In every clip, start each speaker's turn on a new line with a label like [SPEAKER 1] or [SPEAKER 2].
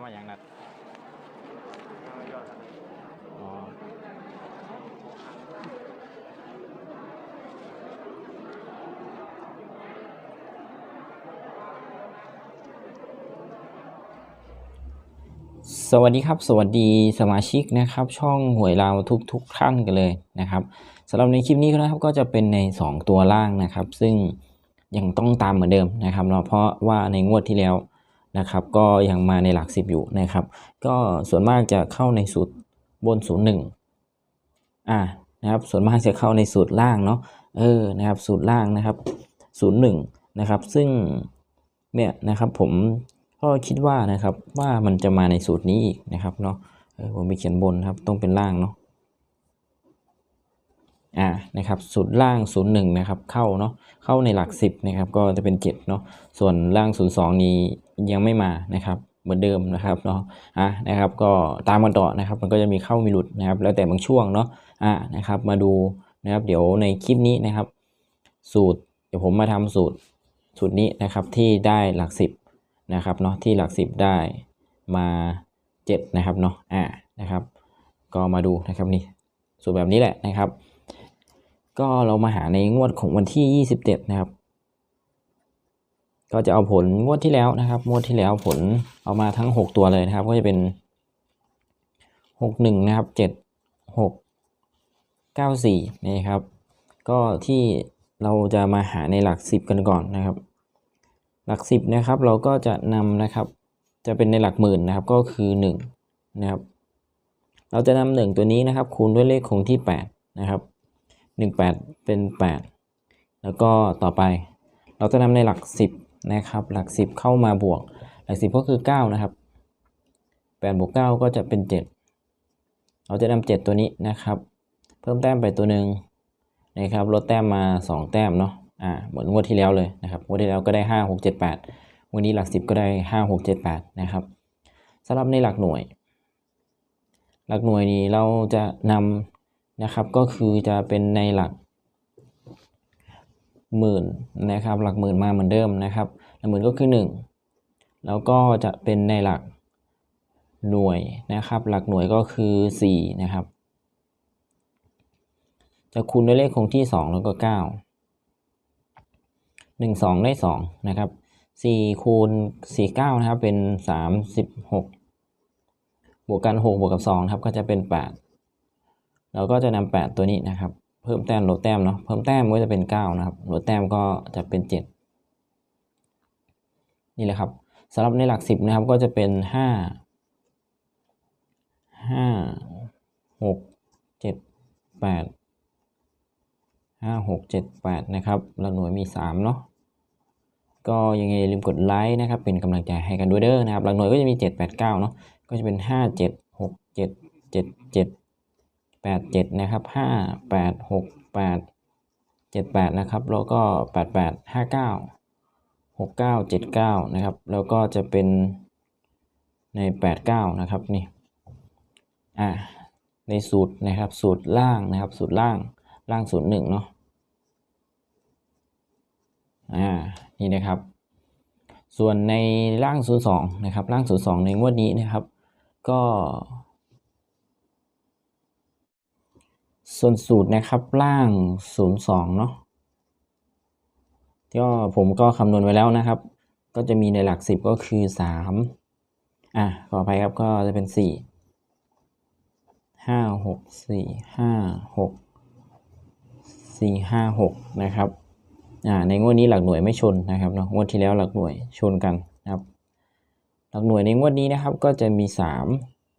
[SPEAKER 1] มว่าอย่างนัดอ๋อสวัสดีครับ สวัสดีสมาชิกนะครับ ช่องหวยเราวทุกทุกท่านกันเลยนะครับสำหรับในคลิปนี้นะครับก็จะเป็นใน 2 ตัวล่างนะครับ ซึ่งยังต้องตามเหมือนเดิมนะครับเนาะเพราะว่าในงวดที่แล้ว นะครับก็ยังมาในหลัก 10 อยู่นะครับ ก็ส่วนมากจะเข้าในสูตรบน01อ่านะครับส่วนมากจะเข้าในสูตรล่างเนาะเออนะครับสูตรล่างนะครับ01นะครับซึ่งเนี่ยนะครับผมก็คิดว่านะครับว่ามันจะมาในสูตรนี้อีกนะครับเนาะเออผมไปเขียนบนครับต้องเป็นล่างเนาะอ่านะครับสูตรล่าง 01 นะครับเข้าเนาะเข้าในหลัก 10นะครับก็จะเป็น 7 เนาะส่วนล่าง 02 นี้ ยังไม่มานะครับเหมือนเดิมนะครับเนาะอะนะครับก็ตามกันต่อนะครับ มันก็จะมีเข้ามีหลุดนะครับ แล้วแต่บางช่วงเนาะอะนะครับ มาดูนะครับ เดี๋ยวในคลิปนี้นะครับ สูตรเดี๋ยวผมมาทำสูตรสูตรนี้นะครับที่ได้หลัก 10นะครับเนาะที่หลัก 10 ได้มา 7 นะครับเนาะอ่านะครับ ก็มาดูนะครับนี่สูตรแบบนี้แหละนะครับ ก็เรามาหาในงวดของวันที่ 27 นะครับ ก็จะเอาผลงวดที่แล้วนะครับงวดที่แล้วผลเอามาทั้ง 6 ตัวเลยนะครับ ก็จะเป็น 61 นะครับ 7 6 94นี่ครับ ก็ที่เราจะมาหาในหลัก 10 กันก่อนนะครับ หลัก 10 นะครับ เราก็จะนำนะครับ จะเป็นในหลักหมื่นนะครับ ก็คือ 1 นะครับ เราจะนำหนึ่งตัวนี้นะครับ คูณด้วยเลขคงที่ 8 นะครับหนึ่งแปดเป็นแปดแล้วก็ต่อไป เราจะนำในหลักสิบ นะครับ หลักสิบเข้ามาบวก หลักสิบก็คือเก้านะครับแปดบวกเก้าก็จะเป็นเจ็ดเราจะนำเจ็ดตัวนี้นะครับ เพิ่มแต้มไปตัวหนึ่งนะครับ ลดแต้มมาสองแต้มเนาะอ่าเหมือนงวดที่แล้วเลยนะครับงวดที่แล้วก็ได้ห้าหกเจ็ดแปดวันนี้หลักสิบก็ได้ห้าหกเจ็ดแปดนะครับสำหรับในหลักหน่วย หลักหน่วยนี้เราจะนำนะครับก็คือจะเป็นในหลัก หมื่นนะครับ หลักหมื่นมาเหมือนเดิมนะครับ หลักหมื่นก็คือ 1 แล้วก็จะเป็นในหลักหน่วยนะครับ หลักหน่วยก็คือ 4 นะครับ จะคูณด้วยเลขคงที่ 2 แล้วก็ 9 1 2 ได้ 2 นะครับ 4 คูณ 4 9 นะครับ เป็น 36 บวกกัน 6 บวกกับ2ครับ ก็จะเป็น 8 เราก็จะนำแปดตัวนี้นะครับ เพิ่มแต้มลดแต้มเนาะเพิ่มแต้มก็จะเป็นเก้านะครับลดแต้มก็จะเป็นเจ็ดนี่แหละครับสำหรับในหลักสิบนะครับก็จะเป็นห้าห้าหกเจ็ดแปดห้าหกเจ็ดแปดนะครับหลักหน่วยมีสามเนาะก็ยังไงลืมกดไลค์นะครับ เป็นกำลังใจให้กันด้วยเด้อนะครับหลักหน่วยก็จะมี 7 8 9 เนาะก็จะเป็น 5 7 6 7 7 7 8 7นะครับ5 8 6 8 7 8นะครับแล้วก็8 8 5 9 6 9 7 9นะครับแล้วก็จะเป็นใน8 9นะครับนี่อ่าในสูตรนะครับสูตรล่างนะครับสูตรล่างล่างสูตรหนึ่งเนาะอ่านี่นะครับ ส่วนในร่างศูนย์สองนะครับร่างศูนย์สองในงวดนี้นะครับ ก็ ส่วนสูตรนะครับร่างศูนย์สองเนาะก็ผมก็คำนวณไว้แล้วนะครับ ก็จะมีในหลักสิบก็คือสามอะ ขออภัยครับก็จะเป็นสี่ห้าหกสี่ห้าหกสี่ห้าหกนะครับ อ่า ในงวดนี้หลักหน่วยไม่ชนนะครับเนาะ งวดที่แล้วหลักหน่วยชนกันนะครับ หลักหน่วยในงวดนี้นะครับก็จะมีสาม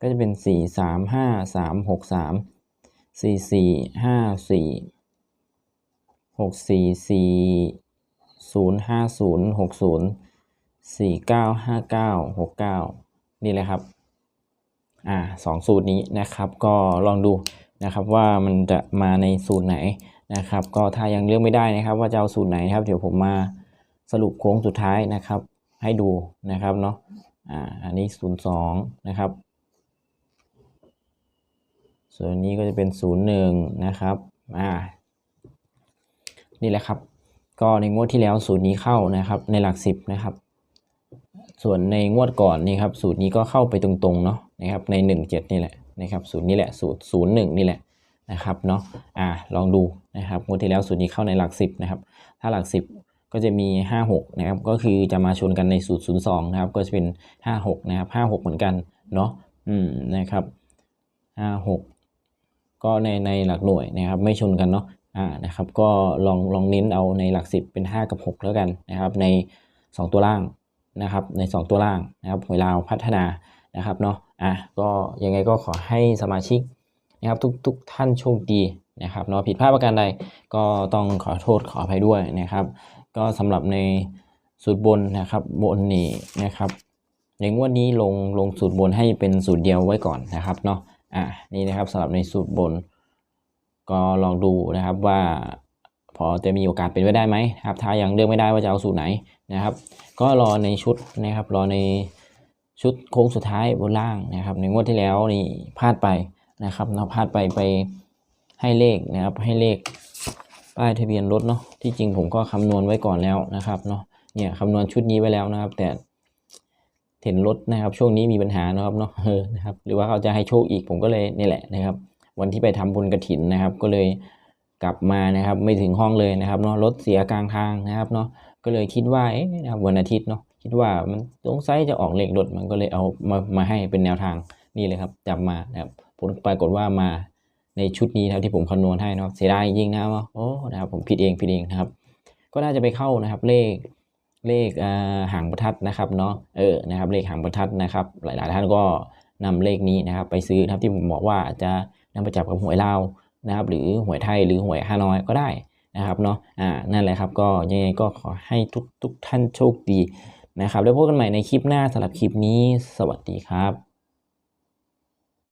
[SPEAKER 1] ก็จะเป็นสี่สามห้า สี่สี่ห้าสี่หกสี่สี่ศูนย์ห้าศูนย์หกศูนย์สี่เก้าห้าเก้าหกเก้านี่แหละครับ อ่าสองสูตรนี้นะครับก็ลองดูนะครับว่ามันจะมาในสูตรไหนนะครับ ก็ถ้ายังเลือกไม่ได้นะครับ ว่าจะเอาสูตรไหนนะครับ เดี๋ยวผมมาสรุปโค้งสุดท้ายนะครับ ให้ดูนะครับเนาะอ่าอันนี้ศูนย์สองนะครับ ส่วนนี้ก็จะเป็นศูนย์หนึ่งนะครับอ่านี่แหละครับ ก็ในงวดที่แล้วสูตรนี้เข้านะครับในหลักสิบนะครับ ส่วนในงวดก่อนนี่ครับสูตรนี้ก็เข้าไปตรงๆเนาะนะครับในหนึ่งเจ็ดนี่แหละนะครับสูตรนี้แหละสูตรศูนย์หนึ่งนี่แหละนะครับเนาะอ่าลองดูนะครับงวดที่แล้วสูตรนี้เข้าในหลักสิบนะครับ ถ้าหลักสิบก็จะมี 5 6 นะครับ ก็คือจะมาชนกันในสูตร 02 นะครับ ก็จะเป็น 5 6 นะครับ 5 6 เหมือนกัน เนาะ อืม นะครับ 5 6 ก็ในในหลักหน่วยนะครับไม่ชนกันเนาะอ่านะครับก็ลองลองเน้นเอาในหลัก 10 เป็น 5 กับ 6 แล้วกันนะครับใน 2 ตัวล่างนะครับใน 2 ตัวล่างนะครับหวยลาวพัฒนานะครับเนาะอะก็ยังไงก็ขอให้สมาชิกนะครับทุกทุกท่านโชคดีนะครับเนาะผิดพลาดประการใดก็ต้องขอโทษขออภัยด้วยนะครับ ก็สำหรับในสูตรบนนะครับบนนี่นะครับในงวดนี้ลงลงสูตรบนให้เป็นสูตรเดียวไว้ก่อนนะครับเนาะ อะนี่นะครับสำหรับในสูตรบน ก็ลองดูนะครับว่าพอจะมีโอกาสเป็นไปได้ไหมครับถ้ายังเลือกไม่ได้ว่าจะเอาสูตรไหนนะครับ ก็รอในชุดนะครับ รอในชุดโค้งสุดท้ายบนล่างนะครับ ในงวดที่แล้วนี่พลาดไปนะครับเนาพลาดไปไปให้เลขนะครับ ให้เลขป้ายทะเบียนรถเนาะที่จริงผมก็คำนวณไว้ก่อนแล้วนะครับเนาะเนี่ยคำนวณชุดนี้ไว้แล้วนะครับ แต่ เห็นรถนะครับ ช่วงนี้มีปัญหานะครับเนาะเออนะครับ หรือว่าเขาจะให้โชคอีกผมก็เลยนี่แหละนะครับ วันที่ไปทำบุญกระถินนะครับ ก็เลยกลับมานะครับ ไม่ถึงห้องเลยนะครับเนาะรถเสียกลางทางนะครับเนาะก็เลยคิดว่าเอ๊ะนะครับวันอาทิตย์เนาะคิดว่ามันสงสัยจะออกเลขรถมันก็เลยเอามามาให้เป็นแนวทางนี่เลยครับจับมานะครับผลปรากฏว่ามาในชุดนี้นะครับที่ผมคำนวณให้นะครับเสียดายจริงนะครับโอ้นะครับผมผิดเองผิดเองนะครับ ก็น่าจะไปเข้านะครับเลข เลขอ่าหางประทัดนะครับเนาะเออนะครับเลขหางประทัดนะครับ หลาย ๆ ท่านก็นำเลขนี้นะครับ ไปซื้อนะครับที่ผมบอกว่าจะนำไปจับกับหวยลาวนะครับ หรือหวยไทยหรือหวยฮานอยก็ได้นะครับเนาะอ่านั่นแหละครับก็ยังไงก็ขอให้ทุกทุกท่านโชคดีนะครับ แล้วพบกันใหม่ในคลิปหน้าสำหรับคลิปนี้ สวัสดีครับ